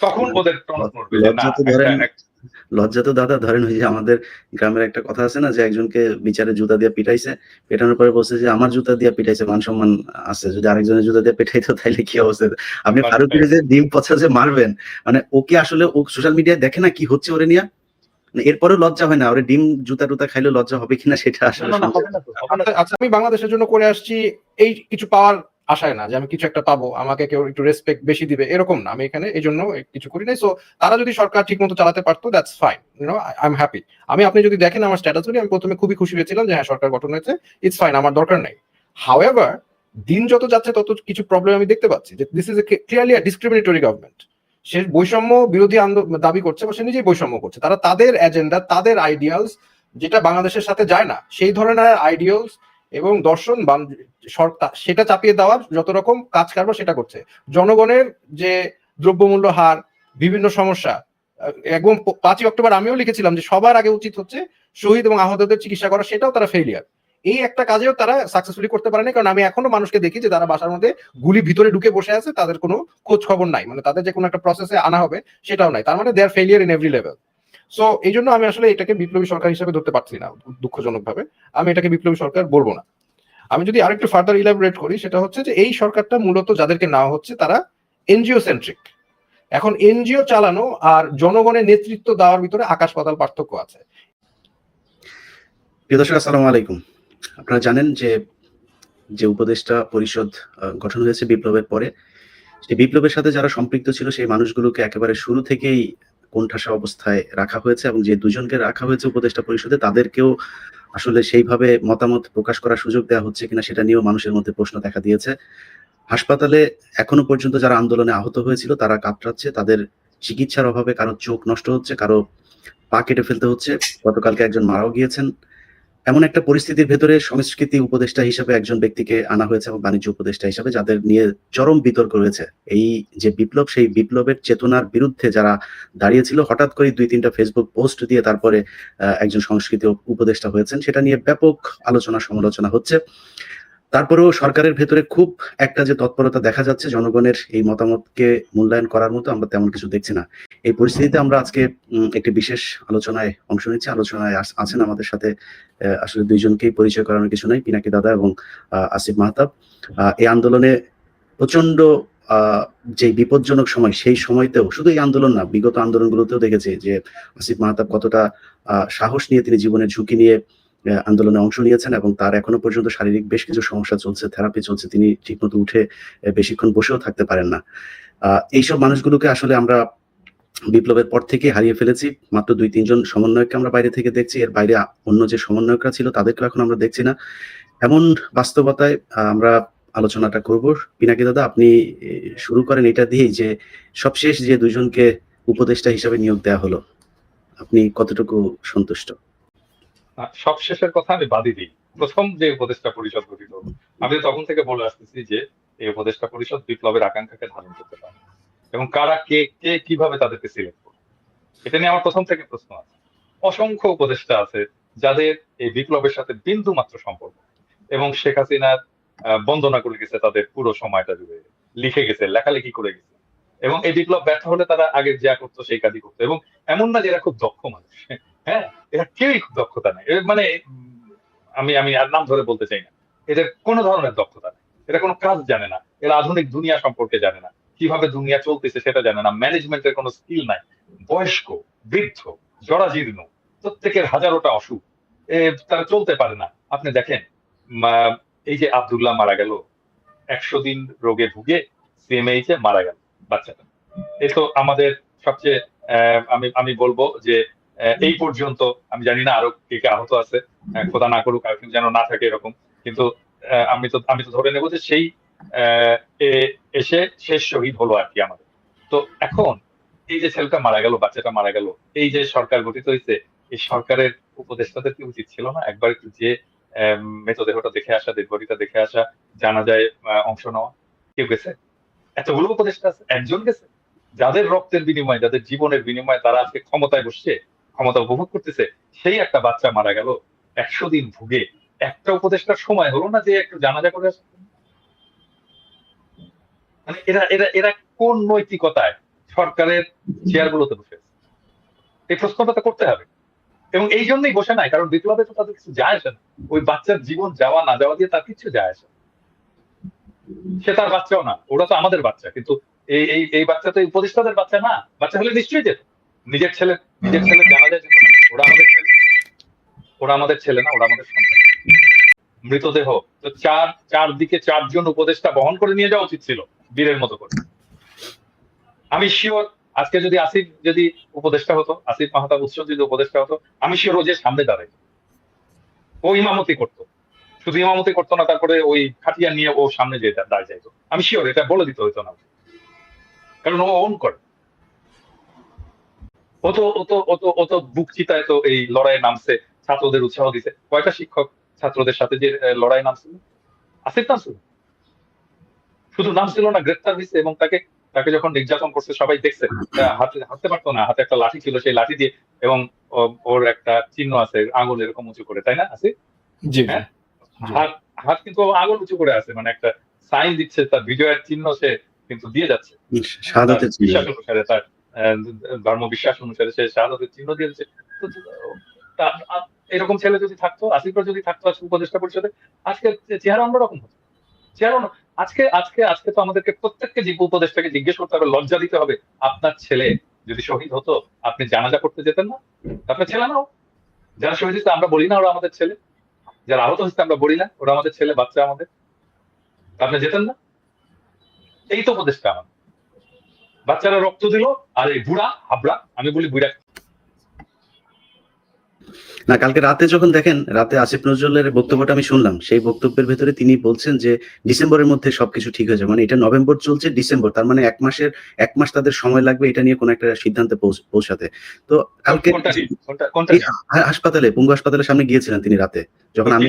তখন ওদের টনক নড়বে লজ্জা তো দাদা ধরেন ওই যে আমাদের গ্রামের একটা কথা আছে না যে একজনকে বিচারে জুতা দিয়ে পিটাইছে পেটানোর পরে বলছে যে আমার জুতা দিয়ে পিটাইছে মান সম্মান আছে যদি আরেকজনের জুতা দিয়ে পিটাইতো তাইলে কি অবস্থা? আপনি বাস ফারুকের যে ডিম পচা যে মারবেন মানে ওকে আসলে ও সোশ্যাল মিডিয়ায় দেখে না কি হচ্ছে ওরে নিয়ে? মানে এরপরেও লজ্জা হয় না ওরে ডিম জুতা টুতা খাইলে লজ্জা হবে কিনা সেটা আসলে আচ্ছা, আমি বাংলাদেশের জন্য করে আসছি এই কিছু পাওয়ার আশায় না যে আমি কিছু একটা পাবো, আমাকে কেউ একটু রেসপেক্ট বেশি দিবে, এরকম না। আমি এখানে এই জন্য কিছু করি নাই। সো তারা যদি সরকার ঠিক মতো চালাতে পারতো that's fine you know I am happy আমি, আপনি যদি দেখেন আমার স্ট্যাটাস গুলি, আমি প্রথমে খুবই খুশি হয়েছিলাম যে হ্যাঁ সরকার গঠন হয়েছে ইটস ফাইন আমার দরকার নাই। হাউএভার দিন যত যাচ্ছে, তত কিছু প্রবলেম আমি দেখতে পাচ্ছি যে this is a clearly discriminatory government সে বৈষম্য বিরোধী দাবি করছে বা সে নিজেই বৈষম্য করছে। তারা তাদের এজেন্ডা তাদের আইডিয়ালস যেটা বাংলাদেশের সাথে যায় না, সেই ধরনের আইডিয়ালস এবং দর্শন সেটা চাপিয়ে দেওয়ার যত রকম কাজ কারবার সেটা করছে। জনগণের যে দ্রব্যমূল্য হার, বিভিন্ন সমস্যা এবং পাঁচই অক্টোবর আমিও লিখেছিলাম যে সবার আগে উচিত হচ্ছে শহীদ এবং আহতদের চিকিৎসা করা, সেটাও তারা ফেলিয়ার এই একটা কাজেও তারা সাকসেসফুলি করতে পারেনি, কারণ আমি এখনও মানুষকে দেখি যে তারা বাসার মধ্যে গুলি ভিতরে ঢুকে বসে আছে, তাদের কোনো খোঁজ খবর নাই। মানে তাদের যে কোনো একটা প্রসেসে আনা হবে, সেটাও নাই। তার মানে their failure in every level so এই জন্য আমি আসলে এটাকে বিপ্লবী সরকার হিসেবে ধরতে পারছি না দুঃখজনক ভাবে আমি এটাকে বিপ্লবী সরকার বলব না। আমি যদি আরেকটু ফার্দার ইলাবোরেট করি, সেটা হচ্ছে যে এই সরকারটা মূলত যাদেরকে নেওয়া হচ্ছে, তারা এনজিও সেন্ট্রিক এখন এনজিও চালানো আর জনগণের নেতৃত্ব দেওয়ার ভিতরে আকাশ পাতাল পার্থক্য আছে। প্রিয় দর্শক, আসসালামু আলাইকুম। আপনারা জানেন যে যে উপদেষ্টা পরিষদ গঠন হয়েছে বিপ্লবের পরে। সেই বিপ্লবের সাথে যারা সম্পৃক্ত ছিল, সেই মানুষগুলোকে একেবারে শুরু থেকেই কোণঠাসা অবস্থায় রাখা হয়েছে এবং যে দুজনকে রাখা হয়েছে উপদেষ্টা পরিষদে, তাদেরকেও আসলে সেইভাবে মতামত প্রকাশ করার সুযোগ দেওয়া হচ্ছে কিনা সেটা নিয়েও মানুষের মধ্যে প্রশ্ন দেখা দিয়েছে। হাসপাতালে এখনও পর্যন্ত যারা আন্দোলনে আহত হয়েছিল, তারা কাতরাচ্ছে, তাদের চিকিৎসার অভাবে কারও চোখ নষ্ট হচ্ছে, কারও পা কেটে ফেলতে হচ্ছে। গতকালকে একজন মারাও গিয়েছেন। এমন একটা পরিস্থিতির ভেতরে সংস্কৃতি উপদেষ্টা হিসেবে একজন ব্যক্তিকে আনা হয়েছে এবং বাণিজ্য উপদেষ্টা হিসেবে, যাদের নিয়ে চরম বিতর্ক রয়েছে। এই যে বিপ্লব, সেই বিপ্লবের চেতনার বিরুদ্ধে যারা দাঁড়িয়েছিল, হঠাৎ করে দুই তিনটা ফেসবুক পোস্ট দিয়ে তারপরে একজন সংস্কৃতি উপদেষ্টা হয়েছেন। সেটা নিয়ে ব্যাপক আলোচনা সমালোচনা হচ্ছে। তারপরেও সরকারের ভেতরে খুব একটা যে তৎপরতা দেখা যাচ্ছে জনগণের এই মতামতকে মূল্যায়ন করার মতো আমরা তেমন কিছু দেখছি না। এই পরিস্থিতিতে আমরা আজকে একটি বিশেষ আলোচনায় অংশ নিচ্ছি। আলোচনায় আছেন আমাদের সাথে আসলে দুইজনকেই পরিচয় করানোর কিছু নাই, পিনাকি দাদা এবং আসিফ মাহতাব। এই আন্দোলনে প্রচণ্ড যে বিপজ্জনক সময়, সেই সময়তেও, শুধু এই আন্দোলন না, বিগত আন্দোলনগুলোতেও দেখেছি যে আসিফ মাহতাব কতটা সাহস নিয়ে তিনি জীবনের ঝুঁকি নিয়ে আন্দোলনে অংশ নিয়েছেন এবং তার এখনও পর্যন্ত শারীরিক বেশ কিছু সমস্যা চলছে থেরাপি চলছে, তিনি ঠিকমতো উঠে বেশিক্ষণ বসেও থাকতে পারেন না। এইসব মানুষগুলোকে আসলে আমরা বিপ্লবের পর থেকে হারিয়ে ফেলেছি, মাত্র দুই, তিনজন সমন্বয়ককে আমরা বাইরে থেকে দেখছি, এর বাইরে অন্য যে সমন্বয়করা ছিল তাদেরকে এখন আমরা দেখছি না। এমন বাস্তবতায় আমরা আলোচনাটা করব। পিনাকি দাদা, আপনি শুরু করেন এটা দিয়েই যে সবশেষ যে দুজনকে উপদেষ্টা হিসাবে নিয়োগ দেওয়া হলো, আপনি কতটুকু সন্তুষ্ট? সবশেষের কথা আমি বাদই দিই। প্রথম যে উপদেষ্টা পরিষদ গঠিত, আমি তখন থেকে বলে আসতেছি যে এই উপদেষ্টা পরিষদ বিপ্লবের আকাঙ্ক্ষাকে ধারণ করতে পারে এবং কারা কে কে কীভাবে তাদেরকে সিলেক্ট করবে? এটা নিয়ে আমার প্রথম থেকে প্রশ্ন আছে। অসংখ্য উপদেষ্টা আছে যাদের এই বিপ্লবের সাথে বিন্দু মাত্র সম্পর্ক। এবং শেখ হাসিনার বন্দনা করে গেছে তাদের পুরো সময়টা জুড়ে। লিখে গেছে, লেখালেখি করে গেছে। এবং এই বিপ্লব ব্যর্থ হলে তারা আগে যা করতো সেই কাজই করতো। এবং এমন না যে এরা খুব দক্ষ মানুষ। হ্যাঁ কেউই দক্ষতা মানে আমি আমি আর নাম ধরে বলতে চাই না। এদের কোনো ধরনের দক্ষতা নেই। কোনো কাজ জানে না। এরা আধুনিক দুনিয়া সম্পর্কে জানে না। কীভাবে দুনিয়া চলতেছে সেটা জানে না। ম্যানেজমেন্টের কোনো স্কিল নাই। বয়স্ক, বৃদ্ধ, জরাজীর্ণ, প্রত্যেকের হাজারোটা অসুখ। তারা চলতে পারে না। আপনি দেখেন এই যে আব্দুল্লাহ মারা গেল, একশো দিন রোগে ভুগে সিএমএইচ এ মারা গেল বাচ্চাটা। এ তো আমাদের সবচেয়ে আমি আমি বলব যে এই পর্যন্ত, আমি জানি না আরও কে কে আহত আছে খোদা না করুক, আর যেন না থাকে এরকম। কিন্তু আমি তো আমি তো ধরে নেব যে সেই এসে শেষ শহীদ হলো আর কি আমাদের। তো এখন, এই যে ছেলেটা মারা গেল, বাচ্চাটা মারা গেল, এই যে সরকার গঠিত হয়েছে, এই সরকারের উপদেষ্টাদের কি উচিত ছিল না? একবার যে মৃতদেহটা দেখে আসা দেহবড়িটা দেখে আসা, জানা যায় অংশ নেওয়া? কেউ গেছে? এতগুলো উপদেষ্টা আছে, একজন গেছে? যাদের রক্তের বিনিময়ে, যাদের জীবনের বিনিময়ে তারা আজকে ক্ষমতায় বসছে ক্ষমতা উপভোগ করতেছে, সেই একটা বাচ্চা মারা গেল একশো দিন ভুগে। একটা উপদেষ্টার সময় হলো না যে একটু জানাজা করে মানে এরা এরা এরা কোন নৈতিকতায় সরকারের চেয়ারগুলোতে বসে এই প্রশ্নটা তো করতে হবে। এবং এই জন্যই বসে নাই, কারণ বিপ্লবে তো তাদের কিছু যায় আসে না। ওই বাচ্চার জীবন যাওয়া না যাওয়া দিয়ে তার কিছু যায় আসে। সে তার বাচ্চাও না, ওরা তো আমাদের বাচ্চা, কিন্তু এই এই এই বাচ্চা তো উপদেষ্টাদের বাচ্চা না, বাচ্চা হলে নিশ্চয়ই যেত। নিজের ছেলে নিজের ছেলে জানা যায় ওরা আমাদের ছেলে। ওরা আমাদের ছেলে না, ওরা আমাদের সন্তান। মৃতদেহ, তো চার, চারদিকে চারজন উপদেষ্টা বহন করে নিয়ে যাওয়া উচিত ছিল, বীরের মতো করে। আমি শিওর আজকে যদি আসিফ যদি উপদেষ্টা হতো, আসিফ মাহতাব উৎস যদি উপদেষ্টা হতো, আমি শিওর যে সামনে দাঁড়াই ও ইমামতি করতো। শুধু ইমামতি করতো না, তারপরে ওই খাটিয়া নিয়ে ও সামনে যে দাঁড়িয়ে যাইতো। আমি শিওর এটা বলে দিতে হইতো না। কারণ ও ওন করে। ও তো ও তো ও তো এই লড়াইয়ে নামছে ছাত্রদের উৎসাহ দিছে। কয়টা শিক্ষক ছাত্রদের সাথে যে লড়াই নামছিল? আসিফ নামছিল শুধু নাম ছিল না গ্রেপ্তার হয়েছে এবং তাকে তাকে যখন নির্যাতন করছে সবাই দেখছে হাতে হাঁটতে পারতো না হাতে একটা লাঠি ছিল সেই লাঠি দিয়ে এবং ওর একটা চিহ্ন আছে আঙুল এরকম উঁচু করে তাই না আসিফ? জি। হ্যাঁ? হাত হাত কিন্তু আঙুল উঁচু করে আছে মানে একটা সাইন দিচ্ছে তার বিজয়ের চিহ্ন সে কিন্তু দিয়ে যাচ্ছে। তার ধর্ম বিশ্বাস অনুসারে সে শাহাদতের চিহ্ন দিয়ে দিচ্ছে তো, তা- আ- এরকম ছেলে যদি থাকতো, আসিফরা যদি থাকতো আজকে উপদেষ্টা পরিষদে, আজকে চেহারা অন্যরকম হতো। চেহারা আজকে আজকে আজকে তো আমাদেরকে প্রত্যেককে যে উপদেষ্টাকে জিজ্ঞেস করতে হবে, লজ্জা দিতে হবে, আপনার ছেলে যদি শহীদ হতো, আপনি জানাজা করতে যেতেন না? আপনার ছেলে নাও যারা শহীদ হচ্ছে আমরা বলি না ওরা আমাদের ছেলে। যারা আহত হচ্ছে আমরা বলি না, ওরা আমাদের ছেলে, বাচ্চা আমাদের। আপনি যেতেন না? এই তো উপদেশটা আমার। বাচ্চারা রক্ত দিল আর এই বুড়া হাবড়া আমি বলি বুড়া। না কালকে রাতে যখন দেখেন রাতে আসিফ নজরুলের বক্তব্যটা আমি শুনলাম সেই বক্তব্যের ভেতরে তিনি বলছেন যে ডিসেম্বরের মধ্যে সবকিছু ঠিক হয়ে যাবে। মানে এটা নভেম্বর চলছে ডিসেম্বর। তার মানে এক মাসের এক মাস তাদের সময় লাগবে এটা নিয়ে কোনো একটা সিদ্ধান্তে পৌঁছাতে। তো কালকে কোনটা নিয়ে? কোনটা কোনটা এই হা- হাসপাতালে পঙ্গু হাসপাতালের সামনে গিয়েছিলেন তিনি রাতে যখন আমি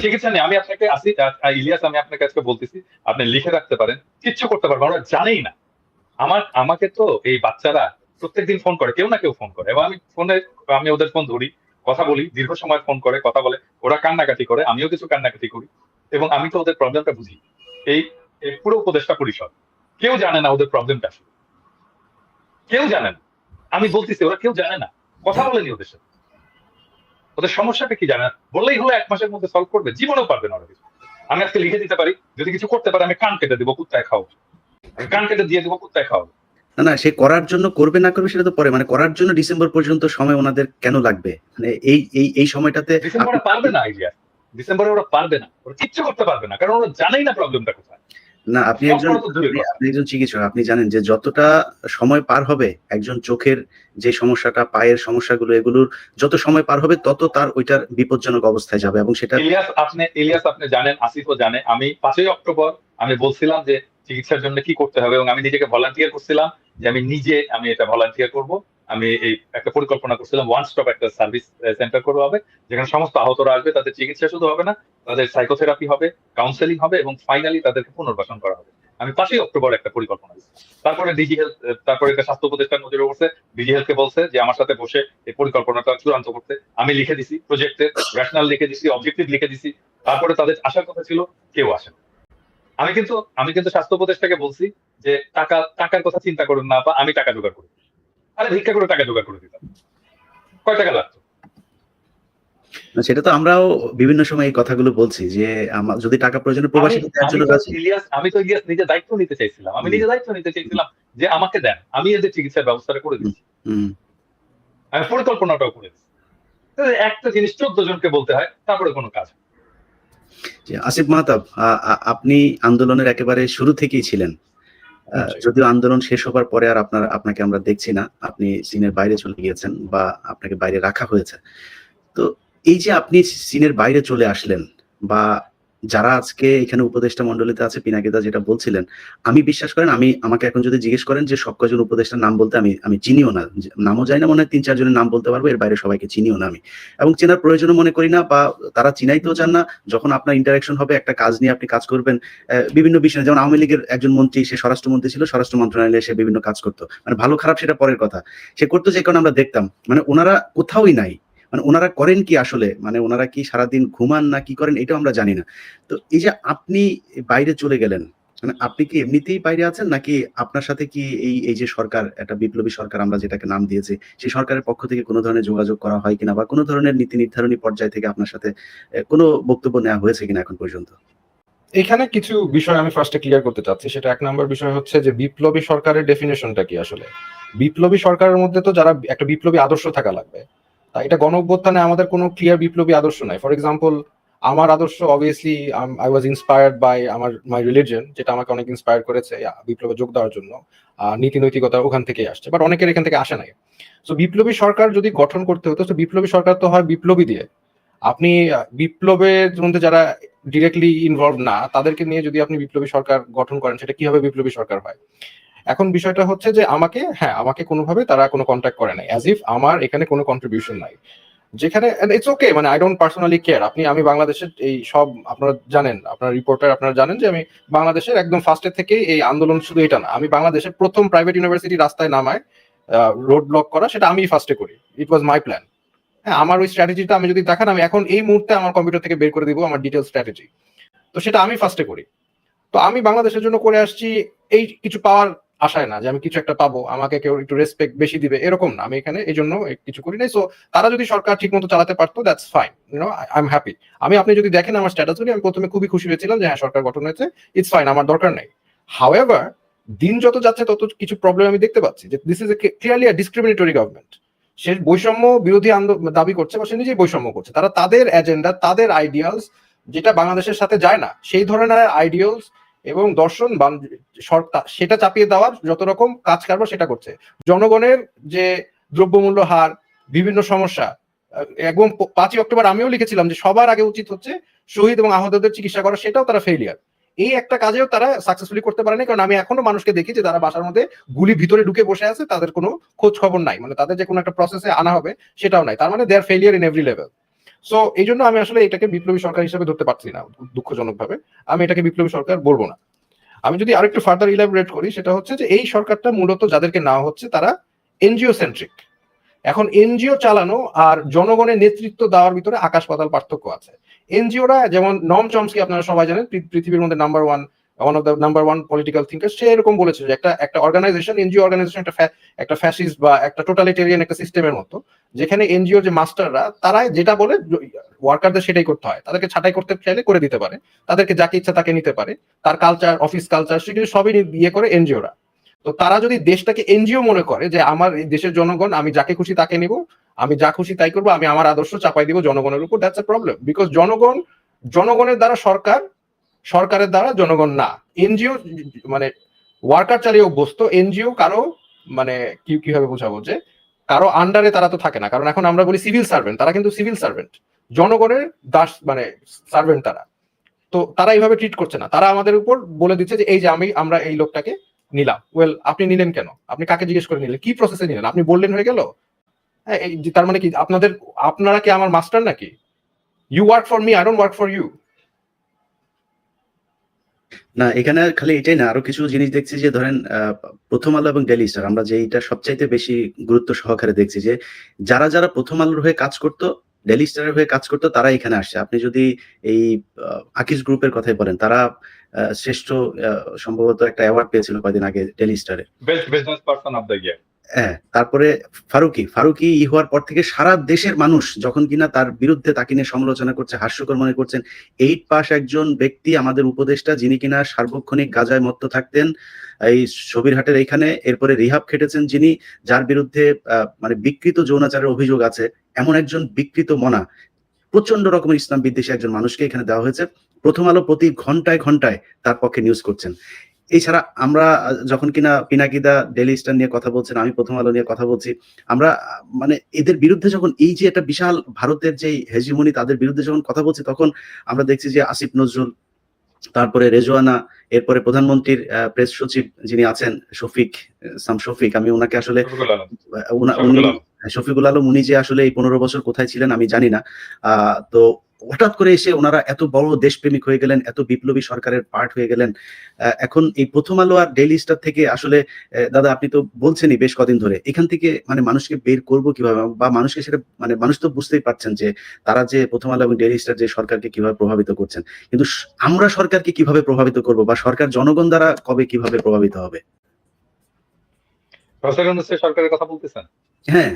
চিকিৎসা নিয়ে। আমি আপনাকে আসি ইলিয়াস আমি আপনাকে আজকে বলতেছি আপনি লিখে রাখতে পারেন কিচ্ছু করতে পারবেন আমরা জানেই না। আমার, আমাকে তো এই বাচ্চারা প্রত্যেকদিন ফোন করে, কেউ না কেউ ফোন করে। এবং আমি ফোনে আমি ওদের ফোন ধরি, কথা বলি, দীর্ঘ সময় ফোন করে, কথা বলে। ওরা কান্নাকাটি করে, আমিও কিছু কান্নাকাটি করি। এবং আমি তো ওদের প্রবলেমটা বুঝি। এই পুরো উপদেষ্টা পরিষদ, কেউ জানে না ওদের প্রবলেমটা কেউ জানে না। আমি বলতেছি, ওরা কেউ জানে না। কথা বলেনি ওদের সাথে। ওদের সমস্যাটা কি জানে? বললেই হলো এক মাসের মধ্যে সলভ করবে। জীবনেও পারবে না ওরা কিছু। আমি আজকে লিখে দিতে পারি। যদি কিছু করতে পারে, আমি কান কেটে দেবো, কুত্তায় খাও কান কেটে দিয়ে দেবো না না সে করার জন্য করবে না করবে সেটা তো পরে। মানে করার জন্য ডিসেম্বর পর্যন্ত সময় ওনাদের কেন লাগবে? মানে এই এই এই সময়টাতে ডিসেম্বরে পারবে না আইডিয়া ডিসেম্বরে ওরা পারবে না। ওরা কিচ্ছু করতে পারবে না কারণ ওরা জানেই না প্রবলেমটা কোথায়। না আপনি একজন। আপনি একজন চিকিৎসক আপনি জানেন যে যতটা সময় পার হবে একজন চোখের যে সমস্যাটা পায়ের সমস্যাগুলো এগুলোর যত সময় পার হবে তত তার ওইটার বিপজ্জনক অবস্থায় যাবে এবং সেটা ইলিয়াস আপনি ইলিয়াস আপনি জানেন আসিফও জানে। আমি পাঁচই অক্টোবর আমি বলছিলাম যে চিকিৎসার জন্য কি করতে হবে এবং আমি নিজেকে ভলান্টিয়ার করছিলাম যে আমি নিজে আমি এটা ভলান্টিয়ার করব। আমি এই একটা পরিকল্পনা করছিলাম ওয়ান স্টপ একটা সার্ভিস সেন্টার করব হবে, যেখানে সমস্ত আহতরা আসবে, তাদের চিকিৎসা শুধু হবে না, তাদের সাইকোথেরাপি হবে কাউন্সেলিং হবে এবং ফাইনালি তাদেরকে পুনর্বাসন করা হবে। আমি পাঁচই অক্টোবর একটা পরিকল্পনা দিচ্ছি তারপরে ডিজি হেলথ তারপরে একটা স্বাস্থ্য প্রতিষ্ঠান নজরে পড়ছে ডিজি হেলথকে বলছে যে আমার সাথে বসে এই পরিকল্পনাটা চূড়ান্ত করতে। আমি লিখে দিছি প্রজেক্টের রেশনাল লিখে দিছি অবজেক্টিভ লিখে দিছি। তারপরে তাদের আসার কথা ছিল, কেউ আসে না। আমি কিন্তু আমি কিন্তু স্বাস্থ্য উপদেষ্টাকে বলছি যে টাকা টাকার কথা চিন্তা করুন না বা আমি টাকা জোগাড় করি। আরে ভিক্ষা করে টাকা জোগাড় করে দিতাম কয় টাকা লাগতো? সেটা তো আমরাও বিভিন্ন সময় এই কথাগুলো বলছি যে আমার যদি টাকা প্রয়োজনে প্রবাসী। ইলিয়াস আমি তো ইলিয়াস নিজে দায়িত্ব নিতে চাইছিলাম। আমি। নিজে দায়িত্ব নিতে চাইছিলাম যে আমাকে দেন। আমি এদের চিকিৎসার ব্যবস্থাটা করে দিচ্ছি। আমি পরিকল্পনাটাও করে দিচ্ছি। একটা জিনিস চোদ্দ জনকে বলতে হয় তারপরে কোনো কাজ হয় আসিফ মাহতাব আপনি আন্দোলনের একেবারে শুরু থেকেই ছিলেন। আহ, যদিও আন্দোলন শেষ হবার পরে আর আপনার আপনাকে আমরা দেখছি না আপনি সিনের বাইরে চলে গিয়েছেন বা আপনাকে বাইরে রাখা হয়েছে। তো এই যে আপনি সিনের বাইরে চলে আসলেন বা যারা আজকে এখানে উপদেষ্টা মন্ডলীতে আছে, পিনাকিদা যেটা বলছিলেন, আমি বিশ্বাস করেন, আমি আমাকে এখন যদি জিজ্ঞেস করেন যে সব কজন উপদেষ্টার নাম বলতে আমি আমি চিনিও না। নামও যাই না, মনে হয় তিন চারজনের নাম বলতে পারব, এর বাইরে সবাইকে চিনিও না আমি। এবং চেনার প্রয়োজনও মনে করি না, বা তারা চিনাইতেও চান না, যখন আপনার ইন্টারাকশন হবে, একটা কাজ নিয়ে আপনি কাজ করবেন বিভিন্ন বিষয়ে, যেমন আওয়ামী লীগের একজন মন্ত্রী, সে স্বরাষ্ট্রমন্ত্রী ছিল, স্বরাষ্ট্র মন্ত্রণালয়ে সে বিভিন্ন কাজ করতো। মানে ভালো খারাপ সেটা পরের কথা। সে করতো যে, কারণে আমরা দেখতাম। মানে ওনারা কোথাওই নাই। মানে ওনারা করেন কি আসলে? মানে ওনারা কি সারাদিন ঘুমান না কি করেন? এটাও আমরা জানি না। তো এই যে আপনি বাইরে চলে গেলেন মানে আপনি কি এমনিতেই বাইরে আছেন? নাকি আপনার সাথে কি এই এই যে সরকার, একটা বিপ্লবী সরকার আমরা যেটাকে নাম দিয়েছি, সেই সরকারের পক্ষ থেকে কোনো ধরনের যোগাযোগ করা হয় কিনা? বা কোনো ধরনের নীতি নির্ধারণী পর্যায় থেকে আপনার সাথে কোনো বক্তব্য নেওয়া হয়েছে কিনা এখন পর্যন্ত? এখানে কিছু বিষয় আমি ফার্স্টে ক্লিয়ার করতে চাচ্ছি। সেটা এক নম্বর বিষয় হচ্ছে যে বিপ্লবী সরকারের ডেফিনেশনটা কি আসলে? বিপ্লবী সরকারের মধ্যে তো যারা, একটা বিপ্লবী আদর্শ থাকা লাগবে। তা এটা গণ অভ্যুত্থানে আমাদের কোনো ক্লিয়ার বিপ্লবী আদর্শ নাই। ফর এক্সাম্পল আমার আদর্শ obviously I was inspired by আমার মাই রিলিজন যেটা আমাকে অনেক ইন্সপায়ার করেছে বিপ্লবে যোগ দেওয়ার জন্য। নীতি নৈতিকতা ওখান থেকেই আসছে বাট অনেকের এখান থেকে আসে নাই। সো বিপ্লবী সরকার যদি গঠন করতে হতো তো বিপ্লবী সরকার তো হয় বিপ্লবী দিয়ে। আপনি বিপ্লবের মধ্যে যারা ডিরেক্টলি ইনভলভ না, তাদেরকে নিয়ে যদি আপনি বিপ্লবী সরকার গঠন করেন, সেটা কীভাবে বিপ্লবী সরকার হয়? এখন বিষয়টা হচ্ছে যে আমাকে হ্যাঁ আমাকে কোনোভাবে তারা কোনো কন্ট্যাক্ট করে নাই অ্যাজ ইফ আমার এখানে কোনো কন্ট্রিবিউশন নাই। যেখানে ইটস ওকে মানে আই ডোন্ট পার্সোনালি কেয়ার আপনি, আমি বাংলাদেশের এই সব, আপনারা জানেন, আপনার রিপোর্টার আপনারা জানেন যে আমি বাংলাদেশের একদম ফার্স্টের থেকেই এই আন্দোলন শুধু এটা না, আমি বাংলাদেশের প্রথম প্রাইভেট ইউনিভার্সিটি রাস্তায় নামায় রোড ব্লক করা, সেটা আমি ফার্স্টে করি। ইট ওয়াজ মাই প্ল্যান হ্যাঁ আমার ওই স্ট্র্যাটেজিটা আমি যদি দেখান, আমি এখন এই মুহূর্তে আমার কম্পিউটার থেকে বের করে দিব আমার ডিটেল স্ট্র্যাটেজি তো সেটা আমি ফার্স্টে করি। তো আমি বাংলাদেশের জন্য করে আসছি, এই কিছু পাওয়ার আশায় না যে আমি কিছু একটা পাবো, আমাকে কেউ একটু রেসপেক্ট বেশি দিবে, এরকম না। আমি এখানে এই জন্য কিছু করি নাই। সো তারা যদি সরকার ঠিক মতো চালাতে পারতো that's fine you know I am happy আমি, আপনি যদি দেখেন আমার স্ট্যাটাস আমি প্রথমে খুবই খুশি হয়েছিলাম যে হ্যাঁ সরকার গঠন হয়েছে ইটস ফাইন আমার দরকার নেই। হাওয়েভার দিন যত যাচ্ছে, তত কিছু প্রবলেম আমি দেখতে পাচ্ছি যে this is a clearly discriminatory government সে বৈষম্য বিরোধী দাবি করছে বা সে নিজেই বৈষম্য করছে। তারা তাদের এজেন্ডা তাদের আইডিয়ালস যেটা বাংলাদেশের সাথে যায় না, সেই ধরনের আইডিয়ালস এবং দর্শন সেটা চাপিয়ে দেওয়ার যত রকম কাজ কারবার সেটা করছে। জনগণের যে দ্রব্যমূল্য হার, বিভিন্ন সমস্যা একদম পাঁচই অক্টোবর আমিও লিখেছিলাম যে সবার আগে উচিত হচ্ছে শহীদ এবং আহতদের চিকিৎসা করা, সেটাও তারা ফেলিয়ার এই একটা কাজেও তারা সাকসেসফুলি করতে পারেনি, কারণ আমি এখনও মানুষকে দেখি যে তারা বাসার মধ্যে গুলি ভিতরে ঢুকে বসে আছে, তাদের কোনো খোঁজ খবর নাই। মানে তাদের যে কোনো একটা প্রসেসে আনা হবে, সেটাও নাই। তার মানে they are failure in every level so এই জন্য আমি আসলে এটাকে বিপ্লবী সরকার হিসেবে ধরতে পারছি না দুঃখজনক ভাবে আমি এটাকে বিপ্লবী সরকার বলব না। আমি যদি আরেকটু ফার্দার ইলাবোরেট করি, সেটা হচ্ছে যে এই সরকারটা মূলত যাদেরকে নেওয়া হচ্ছে, তারা এনজিও সেন্ট্রিক এখন এনজিও চালানো আর জনগণের নেতৃত্ব দেওয়ার ভিতরে আকাশ পাতাল পার্থক্য আছে। এনজিওরা যেমন, নম চমস্কি আপনারা সবাই জানেন পৃথিবীর মধ্যে number one one of the number one political thinker সে এরকম বলেছে যে একটা একটা অর্গানাইজেশন এনজিও অর্গানাইজেশন একটা একটা ফ্যাসিস্ট বা একটা টোটালিটেরিয়ান একটা সিস্টেমের মতো, যেখানে এনজিও যে মাস্টাররা তারা যেটা বলে ওয়ার্কারদের সেটাই করতে হয়। তাদেরকে ছাঁটাই করতে চাইলে করে দিতে পারে। তাদেরকে যাকে ইচ্ছা তাকে নিতে পারে। তার কালচার অফিস কালচার সেগুলো সবই ইয়ে করে এনজিওরা তো তারা যদি দেশটাকে এনজিও মনে করে যে আমার দেশের জনগণ, আমি যাকে খুশি তাকে নিব, আমি যা খুশি তাই করব, আমি আমার আদর্শ চাপাই দিব জনগণের উপর দ্যাটস এ প্রবলেম বিকজ জনগণ, জনগণের দ্বারা সরকার সরকারের দ্বারা জনগণ না। এনজিও মানে ওয়ার্কার চালিয়ে অভ্যস্ত এনজিও কারও মানে কি কীভাবে বোঝাবো যে কারও আন্ডারে তারা তো থাকে না। কারণ এখন আমরা বলি সিভিল সার্ভেন্ট তারা কিন্তু সিভিল সার্ভেন্ট জনগণের দাস মানে সার্ভেন্ট তারা। তো তারা এইভাবে ট্রিট করছে না। তারা আমাদের উপর বলে দিচ্ছে যে এই যে আমি আমরা এই লোকটাকে নিলাম। ওয়েল আপনি নিলেন কেন? আপনি কাকে জিজ্ঞেস করে নিলেন? কি প্রসেসে নিলেন? আপনি বললেন হয়ে গেল? হ্যাঁ, তার মানে কি আপনাদের আপনারা কি আমার মাস্টার নাকি? You work for me I don't work for you না, এখানে খালি এটাই না, আরও কিছু জিনিস দেখছি যে ধরেন প্রথম আলো এবং ডেলি স্টার আমরা যে এটা সবচাইতে বেশি গুরুত্ব সহকারে দেখছি যে যারা যারা প্রথম আলোর হয়ে কাজ করতো ডেলি স্টারের হয়ে কাজ করতো, তারা এখানে আসছে। আপনি যদি এই আকিজ গ্রুপের কথাই বলেন, তারা শ্রেষ্ঠ সম্ভবত একটা অ্যাওয়ার্ড পেয়েছিল কয়দিন আগে ডেলি স্টারে best business person of the year হ্যাঁ তারপরে ফারুকি ফারুকি ই হওয়ার পর থেকে সারা দেশের মানুষ যখন কিনা তার বিরুদ্ধে তাকে নিয়ে সমালোচনা করছে, হাস্যকর মনে করছেন, এইট পাস একজন ব্যক্তি আমাদের উপদেষ্টা যিনি কিনা সার্বক্ষণিক গাজায় মত্ত থাকতেন, এই সবিরহাটের এইখানে, এরপরে রিহাব খেটেছেন যিনি, যার বিরুদ্ধে মানে বিকৃত যৌনাচারের অভিযোগ আছে, এমন একজন বিকৃত মনা প্রচণ্ড রকমের ইসলাম বিদ্বেষী একজন মানুষকে এখানে দেওয়া হয়েছে, প্রথম আলো প্রতি ঘন্টায় ঘন্টায় তার পক্ষে নিউজ করছেন। এছাড়া আমরা যখন কিনা পিনাকিদা ডেলি স্টার নিয়ে কথা বলছেন আমি প্রথম আলো নিয়ে কথা বলছি আমরা মানে এদের বিরুদ্ধে যখন এই যে একটা বিশাল ভারতের যে হেজিমনি তাদের বিরুদ্ধে যখন কথা বলছি তখন আমরা দেখছি যে আসিফ নজরুল তারপরে রেজওয়ানা এরপরে প্রধানমন্ত্রীর প্রেস সচিব যিনি আছেন শফিক সাম শফিক আমি ওনাকে আসলে শফিকুল আলম। আহ, উনা- শফিকুল উনি শফিকুল আলম উনি যে আসলে এই পনেরো বছর কোথায় ছিলেন আমি জানি না। আহ, তো হঠাৎ করে এসে ওনারা এত বড় দেশপ্রেমিক হয়ে গেলেন এত বিপ্লবী সরকারের পার্ট হয়ে গেলেন। এখন এই প্রথম আলো আর ডেইলি স্টার থেকে আসলে দাদা আপনি তো বলছেনই বেশ কদিন ধরে এখান থেকে মানে মানুষকে বের করব কীভাবে? বা মানুষকে সেটা মানে মানুষ তো বুঝতেই পারছেন যে তারা যে প্রথম আলো এবং ডেইলি স্টার যে সরকারকে কীভাবে প্রভাবিত করছেন। কিন্তু আমরা সরকারকে কীভাবে প্রভাবিত করব বা সরকার জনগণ দ্বারা কবে কীভাবে প্রভাবিত হবে? সরকারের কথা বলতেছেন? হ্যাঁ।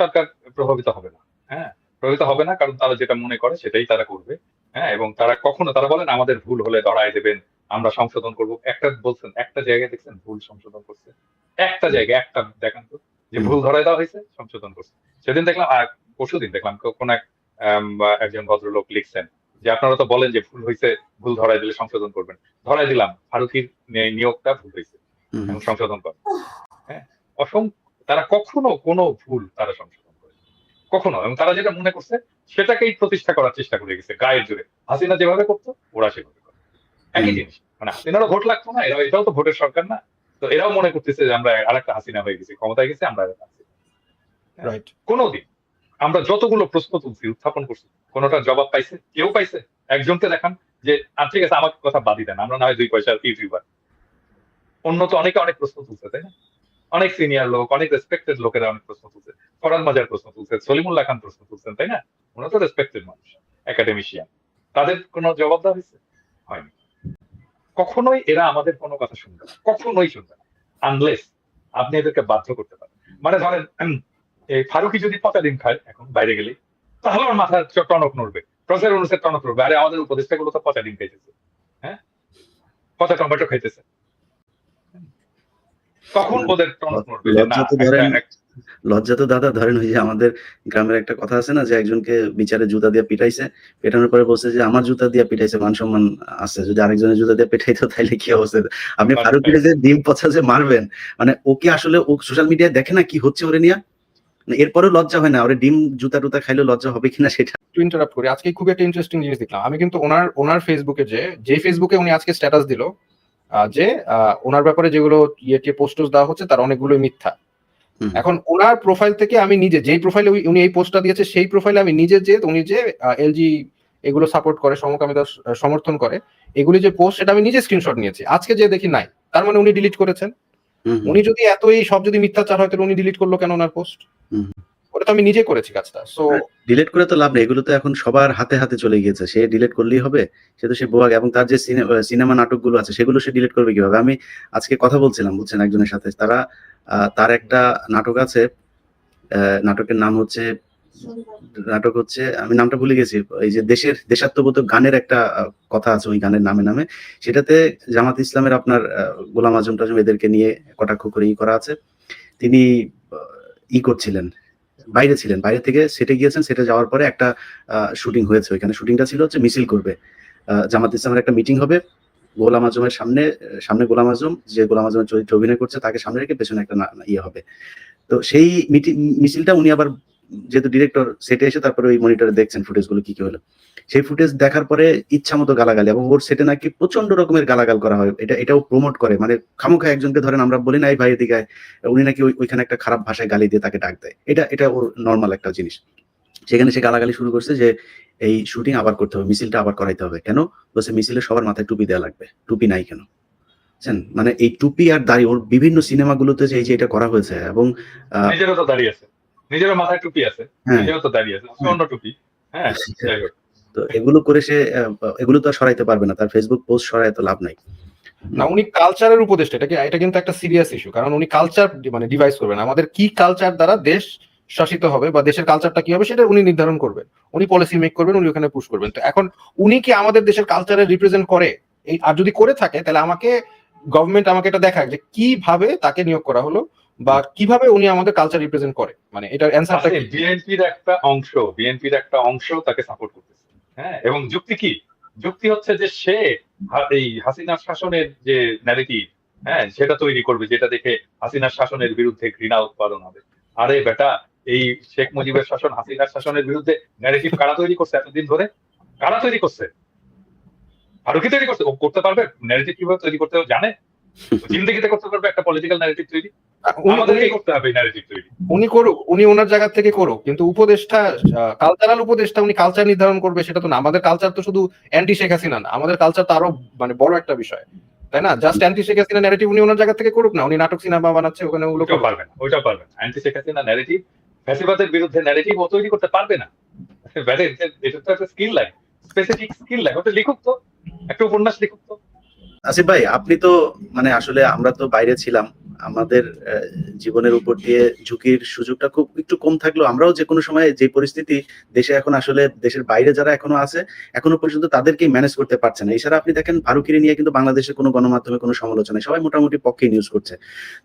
সরকার প্রভাবিত হবে না। হ্যাঁ। প্রভাবিত হবে না কারণ তারা যেটা মনে করে সেটাই তারা করবে। হ্যাঁ এবং তারা কখনো তারা বলেন আমাদের ভুল হলে ধরায় দেবেন আমরা সংশোধন করব। একটা বলছেন একটা জায়গায় দেখছেন ভুল সংশোধন করছে। একটা জায়গায় একটা দেখান তো যে ভুল ধরায় দেওয়া হয়েছে সংশোধন করছে। সেদিন দেখলাম আর পরশু দিন দেখলাম কোন এক একজন ভদ্রলোক লিখছেন যে আপনারা তো বলেন যে ভুল হয়েছে ভুল ধরায় দিলে সংশোধন করবেন। ধরায় দিলাম ফারুকির নিয়োগটা ভুল হয়েছে সংশোধন করে। হ্যাঁ অসংখ্য তারা কখনো কোনো ভুল তারা সংশোধন কখনো এবং তারা যেটা মনে করছে সেটাকেই প্রতিষ্ঠা করার চেষ্টা করে গেছে গায়ের জোরে। হাসিনা যেভাবে করতো ওরা সেভাবে করে একই জিনিস। মানে হাসিনারও ভোট লাগতো না এরা এটাও তো ভোটের সরকার না। তো এরাও মনে করতেছে যে আমরা আরেকটা হাসিনা হয়ে গেছি ক্ষমতায় গেছি আমরা আরেকটা কোনোদিন। আমরা যতগুলো প্রশ্ন তুলছি উত্থাপন করছি কোনোটা জবাব পাইছে? কেউ পাইছে? একজনকে দেখান যে ঠিক আছে আমার কথা বাদই দেন আমরা না হয় দুই পয়সার ইউটিউবার। অন্য তো অনেকে অনেক প্রশ্ন তুলছে তাই না? অনেক সিনিয়র লোক, অনেক রেসপেক্টেড লোকেরা অনেক প্রশ্ন তুলছে। ফরান মাজার প্রশ্ন তুলছে, সলিমুল্লাহ খান প্রশ্ন তুলছেন, তাই না? ওনারা তো রেসপেক্টেড মানুষ একাডেমিশিয়ান তাদের কোনো জবাব দেওয়া হয়েছে? হয়নি। কখনোই এরা আমাদের কোনো কথা শুনবে না, কখনোই শুনবে না আনলেস আপনি এদেরকে বাধ্য করতে পারেন। মানে ধরেন এই ফারুকি যদি পচা ডিম খায়, এখন বাইরে গেলে তাহলে আমার মাথার টনক নড়বে প্রফেসর অনুসারে টনক নড়বে। আরে আমাদের উপদেষ্টা গুলো তো পচা ডিম খাইতেছে হ্যাঁ? পচা টমেটো খাইতেছে। তখন ওদের লজ্জা তো একটা- একটা- দাদা ধরেন ওই যে আমাদের গ্রামের একটা কথা আছে না যে একজনকে বিচারে জুতা দিয়ে পিটাইছে পেটানোর পরে বলছে যে আমার জুতা দিয়ে পিটাইছে মান সম্মান আছে যদি আরেকজনের জুতা দিয়ে পিটাইতো তাইলে কি অবস্থা? আপনি মানে ফারুকের যে ডিম পচা যে মারবেন মানে ওকে আসলে ও সোশ্যাল মিডিয়ায় দেখে না কি হচ্ছে ওরে নিয়ে? এরপরেও লজ্জা হয় না ওরে ডিম জুতা টুতা খাইলে লজ্জা হবে কিনা সেটা? টু ইন্টারাপ্ট করি আজকে খুব একটা ইন্টারেস্টিং জিনিস দেখলাম। আমি কিন্তু ওনার ওনার ফেসবুকে যে যে ফেসবুকে উনি আজকে স্ট্যাটাস দিল যে ওনার ব্যাপারে যেগুলো ইয়ে টিয়ে পোস্ট দেওয়া হচ্ছে তার অনেকগুলো মিথ্যা। এখন ওনার প্রোফাইল থেকে আমি নিজে যেই প্রোফাইলে উনি এই পোস্টটা দিয়েছে সেই প্রোফাইলে আমি নিজে যে উনি যে এলজি এগুলো সাপোর্ট করে সমকামিতা সমর্থন করে এগুলি যে পোস্ট সেটা আমি নিজে স্ক্রিনশট নিয়েছি। আজকে যে দেখি নাই। তার মানে উনি ডিলিট করেছেন। উনি যদি এত এই সব যদি মিথ্যাচার হয় তাহলে উনি ডিলিট করল কেন ওনার পোস্ট আমি নিজে করেছি কাজটা সো ডিলিট করে তো লাভ নেই, এগুলো তো এখন সবার হাতে হাতে চলে গিয়েছে, সে ডিলিট করলেই হবে, সে তো সে বোয়াগ এবং তার যে সিনেমা নাটকগুলো আছে, সেগুলো সে ডিলিট করবে কীভাবে? আমি আজকে কথা বলছিলাম, বুঝছেন, একজনের সাথে, তারা তার একটা নাটক আছে নাটকের নাম হচ্ছে, নাটক হচ্ছে, আমি নামটা ভুলে গেছি, এই যে দেশের, দেশাত্মবোধক গানের একটা কথা আছে ওই গানের নামে নামে, সেটাতে জামাত ইসলামের আপনার গোলাম আজম টাজম এদেরকে নিয়ে কটাক্ষ করে ই করা আছে, তিনি ই করছিলেন বাইরে ছিলেন, বাইরে থেকে সেটে গিয়েছেন, সেটে যাওয়ার পরে একটা শুটিং হয়েছে ওইখানে। শুটিংটা ছিল হচ্ছে মিছিল করবে। জামাত ইসলামের একটা মিটিং হবে। গোলাম আজমের সামনে সামনে গোলাম আজম, যে গোলাম আজমের চরিত্রে অভিনয় করছে, তাকে সামনে রেখে পেছনে একটা ইয়ে হবে। তো সেই মিটিং মিছিলটা উনি আবার যেহেতু ডিরেক্টর সেটে এসে তারপরে ওই মনিটরে দেখছেন ফুটেজগুলো কি কি হলো। সেই ফুটেজ দেখার পরে ইচ্ছা মতো গালাগালি, এবং ওর সেটে নাকি প্রচণ্ড রকমের গালাগাল করা হয়। এটা, এটাও প্রমোট করে। মানে খামোখা একজনকে ধরেন আমরা বলি না, এই ভাই এদিকে উনি নাকি ওইখানে একটা খারাপ ভাষায় গালি দিয়ে তাকে ডাক দেয়। এটা এটা ওর নর্মাল একটা জিনিস। সেখানে সে গালাগালি শুরু করছে যে, এই শুটিং আবার করতে হবে, মিছিলটা আবার করাইতে হবে। কেন? বলছে, মিছিলে সবার মাথায় টুপি দেওয়া লাগবে। টুপি নাই কেন? মানে এই টুপি আর দাড়ি, ওর বিভিন্ন সিনেমাগুলোতে যে, এই যে এটা করা হয়েছে, এবং দাঁড়িয়ে আছে। নিজেরও মাথায় টুপি আছে হ্যাঁ। নিজেও তো দাঁড়িয়ে আছে অন্য টুপি। হ্যাঁ যাই হোক। তো এগুলো করে সে এগুলো তো আর সরাইতে পারবে না তার ফেসবুক পোস্ট সরাই তো লাভ নাই। না উনি কালচারের উপদেষ্টা এটা কি এটা কিন্তু একটা সিরিয়াস ইস্যু কারণ উনি কালচার মানে ডিভাইস করবেন। আমাদের কি কালচার দ্বারা দেশ শাসিত হবে বা দেশের কালচারটা কি হবে সেটা উনি নির্ধারণ করবেন। উনি পলিসি মেক করবেন উনি ওখানে পুশ করবেন। তো এখন উনি কি আমাদের দেশের কালচারের রিপ্রেজেন্ট করে? এই আর যদি করে থাকে তাহলে আমাকে গভর্নমেন্ট আমাকে এটা দেখায় যে কীভাবে তাকে নিয়োগ করা হলো বা কীভাবে উনি আমাদের কালচার রিপ্রেজেন্ট করে? মানে এটার অ্যান্সারটা কি? বিএনপির একটা অংশ বিএনপির একটা অংশ তাকে সাপোর্ট করতেছে হ্যাঁ? এবং যুক্তি কি? যুক্তি হচ্ছে যে সে এই হাসিনার শাসনের যে ন্যারেটিভ হ্যাঁ সেটা তৈরি করবে যেটা দেখে হাসিনার শাসনের বিরুদ্ধে ঘৃণা উৎপাদন হবে। আরে বেটা এই শেখ মুজিবের শাসন হাসিনার শাসনের বিরুদ্ধে ন্যারেটিভ কারা তৈরি করছে এতদিন ধরে? কারা তৈরি করছে? ফারুকি তৈরি করছে? ও করতে পারবে? ন্যারেটিভ কীভাবে তৈরি করতে জানে? জিন্দেগিতে করতে পারবে একটা পলিটিক্যাল ন্যারেটিভ তৈরি? উনি- করতে হবে ন্যারেটিভ তৈরি। উনি করুক উনি ওনার জায়গা থেকে করুক কিন্তু কালচারাল উনি কালচার নির্ধারণ করবে সেটা তো না। আমাদের কালচার তো শুধু অ্যান্টি শেখ হাসিনা না আমাদের কালচার তো আরও মানে বড় একটা বিষয়। তাই না? Just anti Sheikh Hasina narrative উনি ওনার জায়গা থেকে করুক না? উনি নাটক সিনেমা বানাচ্ছে ওখানে ওগুলো পারবে না ওইটাও পারবে না। অ্যান্টি শেখ হাসিনা ন্যারেটিভ ফ্যাসিবাদের বিরুদ্ধে ন্যারেটিভ ও তৈরি করতে পারবে না। ব্যাটে এটা তো একটা স্কিল লাগে স্পেসিফিক স্কিল লাগে ওটা লিখুক তো একটা উপন্যাস লিখুক তো। আসিফ ভাই, আপনি তো মানে আসলে আমরা তো বাইরে ছিলাম, আমাদের জীবনের উপর দিয়ে ঝুঁকির সুযোগটা খুব একটু কম থাকলেও আমরাও যে কোনো সময় যে পরিস্থিতি দেশে এখন আসলে, দেশের বাইরে যারা এখনও আছে, এখনও পর্যন্ত তাদেরকেই ম্যানেজ করতে পারছে না। এছাড়া আপনি দেখেন ফারুকিরি নিয়ে কিন্তু বাংলাদেশে কোনো গণমাধ্যমে কোনো সমালোচনা সবাই মোটামুটি পক্ষে নিউজ করছে।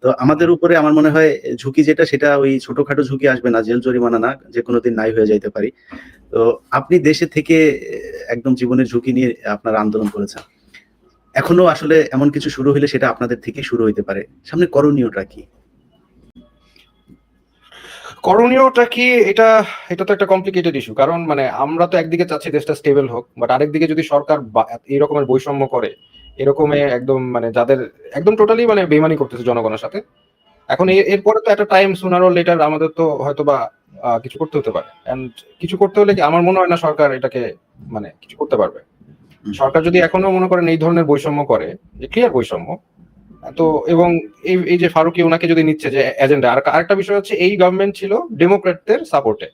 তো আমাদের উপরে আমার মনে হয়, ঝুঁকি যেটা, সেটা ওই ছোটখাটো ঝুঁকি আসবে না, জেল, জরিমানা না, যে কোনো দিন নাই হয়ে যাইতে পারি। তো আপনি দেশে থেকে একদম জীবনের ঝুঁকি নিয়ে আপনার আন্দোলন করেছেন। এখনও আসলে এমন কিছু শুরু হলে সেটা আপনাদের থেকে শুরু হইতে পারে। সামনে করণীয়টা কি? করণীয়টা কি? এটা এটা তো একটা কমপ্লিকেটেড ইস্যু কারণ মানে আমরা তো একদিকে চাচ্ছি দেশটা স্টেবল হোক বাট আরেকদিকে যদি সরকার এই রকমের বৈষম্য করে, এরকমে একদম মানে যাদের একদম টোটালি মানে বেমানি করতেছে জনগণের সাথে, এখন এরপরে তো একটা টাইম সুনার লেটার আমাদের তো হয়তো বা কিছু করতে হতে পারে। কিছু করতে হলে কি, আমার মনে হয় না সরকার এটাকে মানে কিছু করতে পারবে। সরকার যদি এখনও মনে করেন এই ধরনের বৈষম্য করে, যে ক্লিয়ার বৈষম্য, তো এবং এই এই যে ফারুকি ওনাকে যদি নিচ্ছে যে এজেন্ডা আর আরেকটা বিষয় হচ্ছে এই গভর্নমেন্ট ছিল ডেমোক্রেটদের সাপোর্টে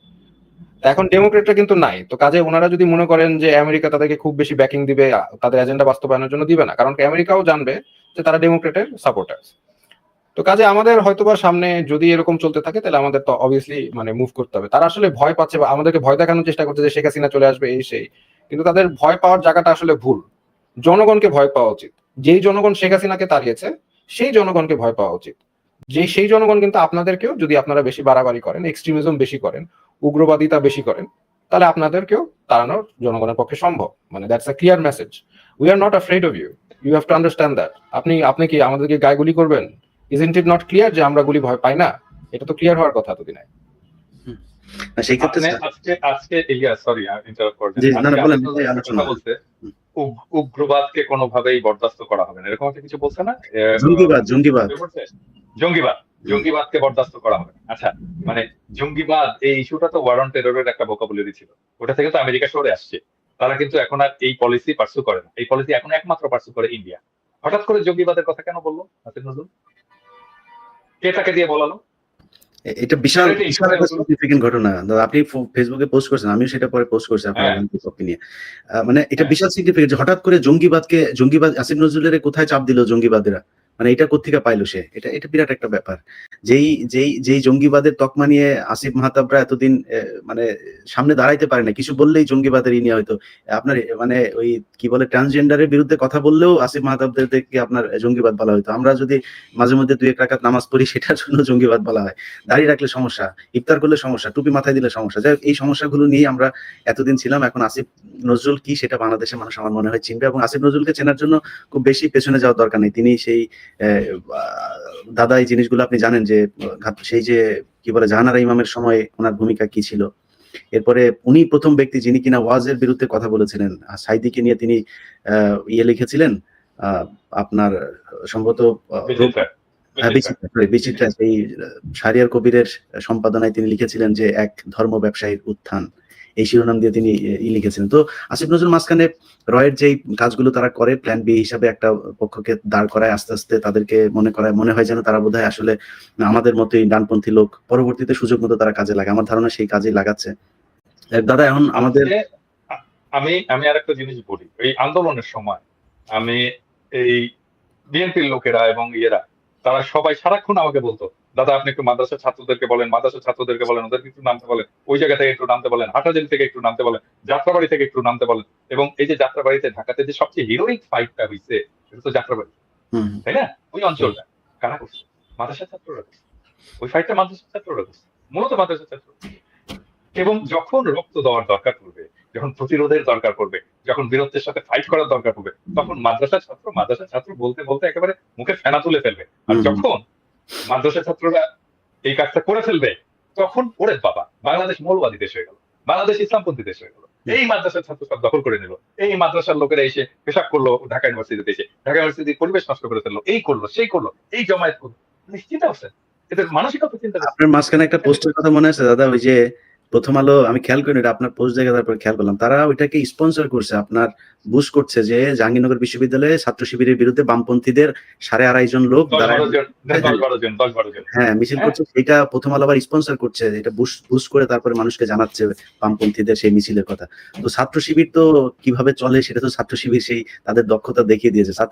এখন ডেমোক্রেটরা কিন্তু নাই, তো কাজে ওনারা যদি মনে করেন যে আমেরিকা তাদেরকে খুব বেশি ব্যাকিং দিবে তাদের এজেন্ডা বাস্তবায়নের জন্য দিবে না, কারণ আমেরিকাও জানবে যে তারা ডেমোক্রেটের সাপোর্টার্স তো কাজে আমাদের হয়তোবা সামনে যদি এরকম চলতে থাকে, তাহলে আমাদের তো অবভিয়াসলি মানে মুভ করতে হবে। তারা আসলে ভয় পাচ্ছে বা আমাদেরকে ভয় দেখানোর চেষ্টা করছে যে শেখ হাসিনা চলে আসবে এই, সেই। কিন্তু তাদের ভয় পাওয়ার জায়গাটা আসলে ভুল। জনগণকে ভয় পাওয়া উচিত। যেই জনগণ শেখ হাসিনাকে তাড়িয়েছে, সেই জনগণকে ভয় পাওয়া উচিত। যে সেই জনগণ কিন্তু আপনাদেরকেও যদি আপনারা বেশি বাড়াবাড়ি করেন এক্সট্রিমিজম বেশি করেন, উগ্রবাদিতা বেশি করেন, তাহলে আপনাদেরকেও তাড়ানো জনগণের পক্ষে সম্ভব। মানে that's a clear message we are not afraid of you you have to understand that আপনি আপনি কি আমাদেরকে গায়ে গুলি করবেন? ইজেন্ট ইট নট ক্লিয়ার যে আমরা গুলি ভয় পাই না? এটা তো ক্লিয়ার হওয়ার কথা এতদিন আগে। সেই ক্ষেত্রে আজকে আজকে ইলিয়াস সরি ইন্টারাপ্ট করছেন। বলতে উগ্রবাদকে কোনোভাবেই বরদাস্ত করা হবে না। এরকম একটা কিছু বলছে না? জঙ্গিবাদ জঙ্গিবাদ। জঙ্গিবাদ। জঙ্গিবাদকে বরদাস্ত করা হবে। আচ্ছা মানে জঙ্গিবাদ এই ইস্যুটা তো ওয়ার অন টেররের একটা ভোকাবুলারি ছিল। ওটা থেকে তো আমেরিকা সরে আসছে। তারা কিন্তু এখন আর এই পলিসি পার্সু করে না। এই পলিসি এখন একমাত্র পার্সু করে ইন্ডিয়া। হঠাৎ করে জঙ্গিবাদের কথা কেন বলল? হাসিন নজরুল? কে তাকে দিয়ে বলালো? এটা বিশাল বিশাল একটা সিগনিফিকেন্ট ঘটনা। দাদা, আপনি ফেসবুকে পোস্ট করছেন আমিও সেটা পরে পোস্ট করছি আপনার হ্যাঁ। নিয়ে। মানে এটা হ্যাঁ। বিশাল সিগনিফিকেন্ট হঠাৎ করে জঙ্গিবাদকে জঙ্গিবাদ আসিফ নজরুলের কোথায় চাপ দিল জঙ্গিবাদীরা? মানে এটা কোথেকে পাইলো সে? এটা এটা বিরাট একটা ব্যাপার। যেই যেই যেই জঙ্গিবাদের তকমা নিয়ে আসিফ মাহতাবরা এতদিন মানে সামনে দাঁড়াইতে পারে না কিছু বললেই জঙ্গিবাদের নিয়ে হয়তো, আপনার মানে ওই কি বলে ট্রান্সজেন্ডারের বিরুদ্ধে কথা বললেও আসিফ মাহতাবদেরকে আপনার জঙ্গিবাদ বলা হয়তো আমরা যদি মাঝে মধ্যে দুই এক রাকাত নামাজ পড়ি, সেটার জন্য জঙ্গিবাদ বলা হয়। দাঁড়িয়ে রাখলে সমস্যা, ইফতার করলে সমস্যা, টুপি মাথায় দিলে সমস্যা। যাই এই সমস্যাগুলো নিয়ে আমরা এতদিন ছিলাম, এখন আসিফ নজরুল কি সেটা বাংলাদেশের মানুষ আমার মনে হয় চিনবে এবং আসিফ নজরুলকে চেনার জন্য খুব বেশি পেছনে যাওয়ার দরকার নেই। তিনি সেই দাদা এই জিনিসগুলো আপনি জানেন যে সেই যে কি বলে জাহানারা ইমামের সময় ওনার ভূমিকা কি ছিল এরপরে উনি প্রথম ব্যক্তি যিনি কিনা ওয়াজের বিরুদ্ধে কথা বলেছিলেন আর সাইদিকে নিয়ে তিনি আহ, ইয়ে লিখেছিলেন আহ, আপনার সম্ভবত বিচিত্রা। এই শাহরিয়ার কবিরের সম্পাদনায় তিনি লিখেছিলেন যে এক ধর্ম ব্যবসায়ীর উত্থান এই শিরোনাম দিয়ে তিনি ই লিখেছিলেন তো আসিফ নজরুল মাঝখানে রয়ের যেই কাজগুলো তারা করে প্ল্যান বি হিসাবে একটা পক্ষকে দাঁড় করায়, আস্তে আস্তে তাদেরকে মনে করায়, মনে হয় যেন তারা বোধহয় আসলে আমাদের মতোই ডানপন্থী লোক। পরবর্তীতে সুযোগ মতো তারা কাজে লাগে আমার ধারণা সেই কাজেই লাগাচ্ছে। দাদা, এখন আমাদের আমি আমি আর একটা জিনিস বলি। এই আন্দোলনের সময় আমি এই বিএনপির লোকেরা এবং ইয়েরা, তারা সবাই সারাক্ষণ আমাকে বলতো দাদা আপনি একটু মাদ্রাসার ছাত্রদেরকে বলেন মাদ্রাসার ছাত্রদেরকে বলেন ওদেরকে একটু নামতে বলেন ওই জায়গা থেকে একটু নামতে বলেন হাটাজারি থেকে একটু নামতে বলেন যাত্রাবাড়ি থেকে একটু নামতে বলেন। এবং এই যে যাত্রাবাড়িতে ঢাকাতে যে সবচেয়ে হিরোইক ফাইটটা হয়েছে এটা তো যাত্রাবাড়ি তাই না? ওই অঞ্চলটা কারা করছে? মাদ্রাসার ছাত্ররা করছে। ওই ফাইটটা মাদ্রাসার ছাত্ররা করছে মূলত মাদ্রাসার ছাত্র এবং যখন রক্ত দেওয়ার দরকার পড়বে যখন প্রতিরোধের দরকার পড়বে যখন বীরত্বের সাথে ফাইট করার দরকার পড়বে তখন মাদ্রাসার ছাত্র মাদ্রাসার ছাত্র বলতে বলতে একেবারে মুখে ফেনা তুলে ফেলবে। আর যখন মাদ্রাসা ছাত্ররা এই কাজটা করে ফেলবে তখন ওরে বাবা বাংলাদেশ মৌলবাদী দেশ হয়ে গেল বাংলাদেশ ইসলামপন্থী দেশ হয়ে গেল। এই মাদ্রাসার ছাত্র সব দখল করে নিল এই মাদ্রাসার লোকেরা এসে পেশাব করল ঢাকা ইউনিভার্সিটিতে এসে ঢাকা ইউনিভার্সিটির পরিবেশ নষ্ট করে ফেলল এই করল সেই করল এই জমায়েত করল। নিশ্চিত আছে এদের মানসিকতা চিন্তা আপনার মাঝখানে একটা পোস্টের কথা মনে আছে দাদা ওই যে প্রথম আলো আমি খেয়াল করিনি এটা আপনার পোস্ট দেখে তারপর খেয়াল করলাম। তারা ওইটাকে স্পন্সর করছে আপনার বুশ করছে যে জাহাঙ্গীরনগর বিশ্ববিদ্যালয়ে ছাত্র শিবিরের বিরুদ্ধে বামপন্থীদের সাড়ে আড়াই জন লোক হ্যাঁ মিছিল করছে সেটা প্রথম আলো আবার স্পন্সর করছে এটা বুশ বুশ করে তারপরে মানুষকে জানাচ্ছে বামপন্থীদের সেই মিছিলের কথা। তো ছাত্র শিবির তো কীভাবে চলে সেটা তো ছাত্র শিবির সেই তাদের দক্ষতা দেখিয়ে দিয়েছে। ছাত্র